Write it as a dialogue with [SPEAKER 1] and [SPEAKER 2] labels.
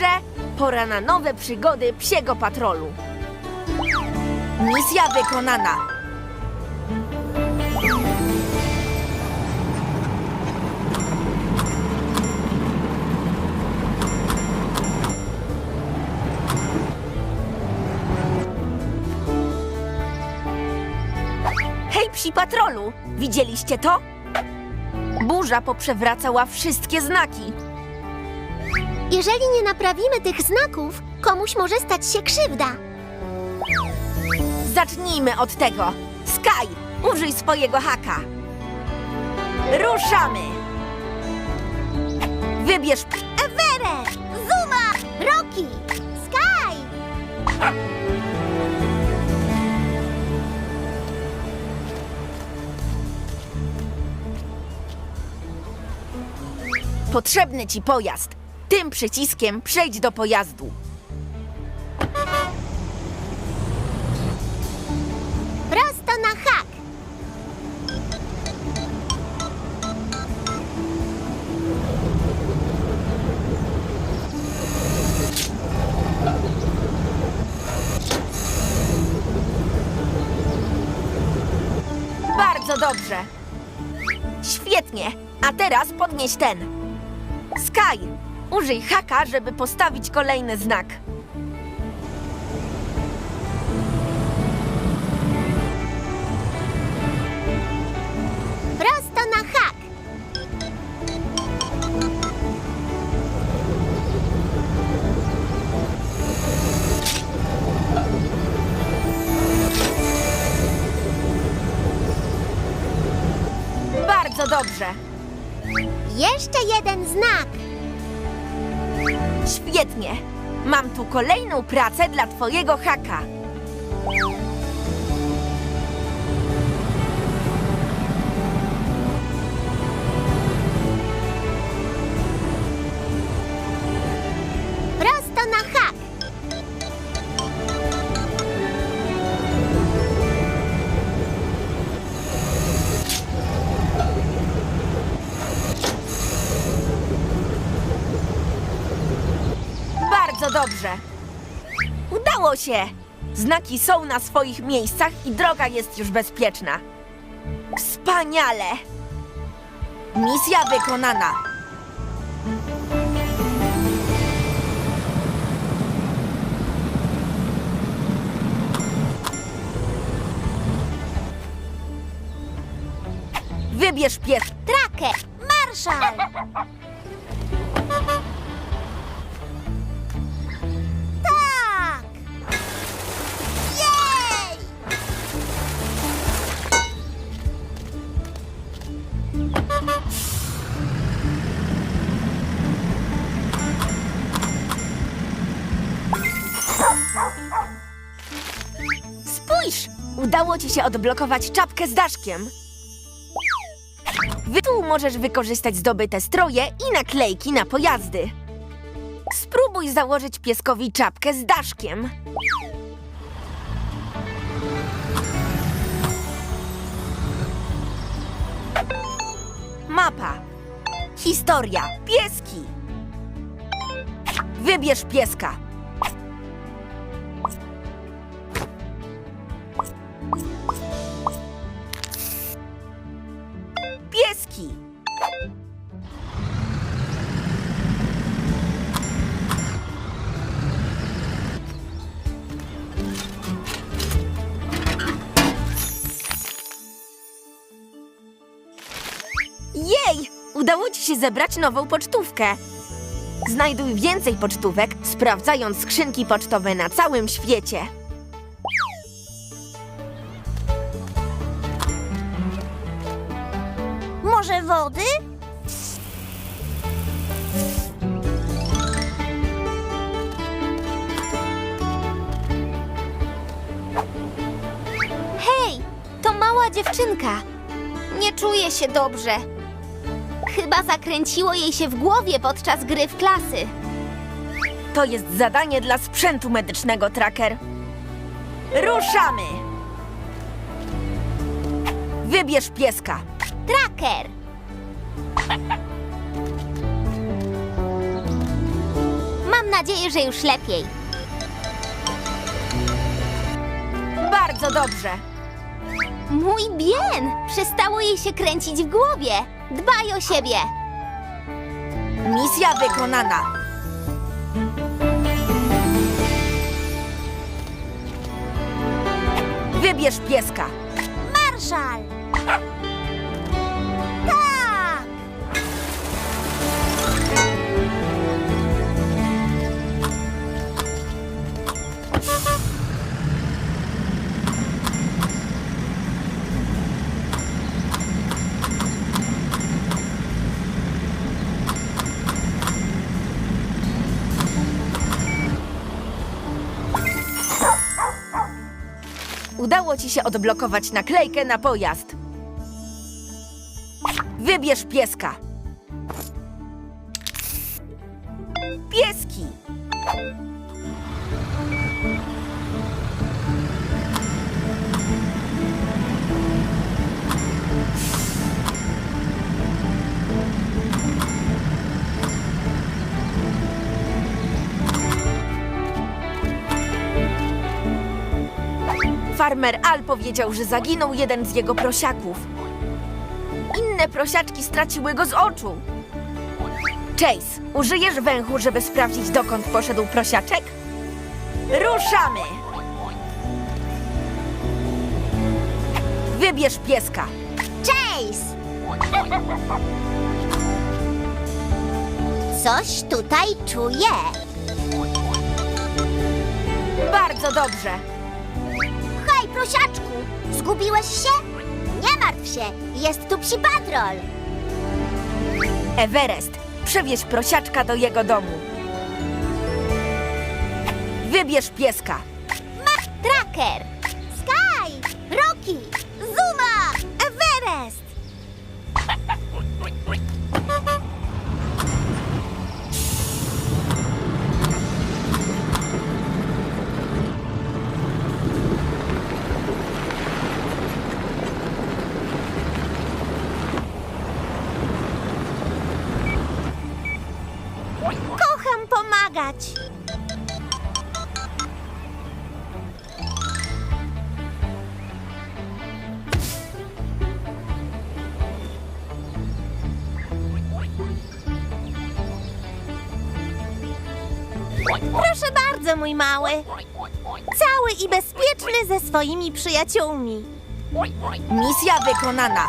[SPEAKER 1] dobrze, pora na nowe przygody psiego patrolu. Misja wykonana. Hej, psi patrolu! Widzieliście to? Burza poprzewracała wszystkie znaki.
[SPEAKER 2] Jeżeli nie naprawimy tych znaków, komuś może stać się krzywda.
[SPEAKER 1] Zacznijmy od tego. Sky, użyj swojego haka. Ruszamy! Wybierz
[SPEAKER 2] Everett! Zuma! Rocky! Sky!
[SPEAKER 1] potrzebny ci pojazd. Tym przyciskiem przejdź do pojazdu.
[SPEAKER 2] Prosto na hak!
[SPEAKER 1] Bardzo dobrze. Świetnie. A teraz podnieś ten. Sky, użyj haka, żeby postawić kolejny znak.
[SPEAKER 2] Prosto na hak!
[SPEAKER 1] Bardzo dobrze.
[SPEAKER 2] Jeszcze jeden znak!
[SPEAKER 1] Świetnie. Mam tu kolejną pracę dla twojego haka. Bardzo dobrze. Udało się. Znaki są na swoich miejscach i droga jest już bezpieczna. Wspaniale. Misja wykonana. Wybierz pies.
[SPEAKER 2] Tracker! Marszal!
[SPEAKER 1] Udało ci się odblokować czapkę z daszkiem. Wy tu możesz wykorzystać zdobyte stroje i naklejki na pojazdy. Spróbuj założyć pieskowi czapkę z daszkiem. Mapa. Historia. Pieski. Wybierz pieska. Się zebrać nową pocztówkę. Znajduj więcej pocztówek, sprawdzając skrzynki pocztowe na całym świecie.
[SPEAKER 2] Może wody? Hej, to mała dziewczynka. Nie czuje się dobrze. Chyba zakręciło jej się w głowie podczas gry w klasy.
[SPEAKER 1] To jest zadanie dla sprzętu medycznego, Tracker. Ruszamy! Wybierz pieska.
[SPEAKER 2] Tracker! Mam nadzieję, że już lepiej.
[SPEAKER 1] Bardzo dobrze.
[SPEAKER 2] Mój bien! Przestało jej się kręcić w głowie. Dbaj o siebie.
[SPEAKER 1] Misja wykonana. Wybierz pieska.
[SPEAKER 2] Marszal!
[SPEAKER 1] Udało ci się odblokować naklejkę na pojazd. Wybierz pieska. Pieski. Farmer Al powiedział, że zaginął jeden z jego prosiaków. Inne prosiaczki straciły go z oczu. Chase, użyjesz węchu, żeby sprawdzić, dokąd poszedł prosiaczek? Ruszamy! Wybierz pieska.
[SPEAKER 2] Chase! Coś tutaj czuję.
[SPEAKER 1] Bardzo dobrze.
[SPEAKER 2] Prosiaczku! Zgubiłeś się? Nie martw się, jest tu psi patrol.
[SPEAKER 1] Everest, przewieź prosiaczka do jego domu. Wybierz pieska.
[SPEAKER 2] Ma tracker! Pomagać! Proszę bardzo, mój mały. Cały i bezpieczny ze swoimi przyjaciółmi.
[SPEAKER 1] Misja wykonana.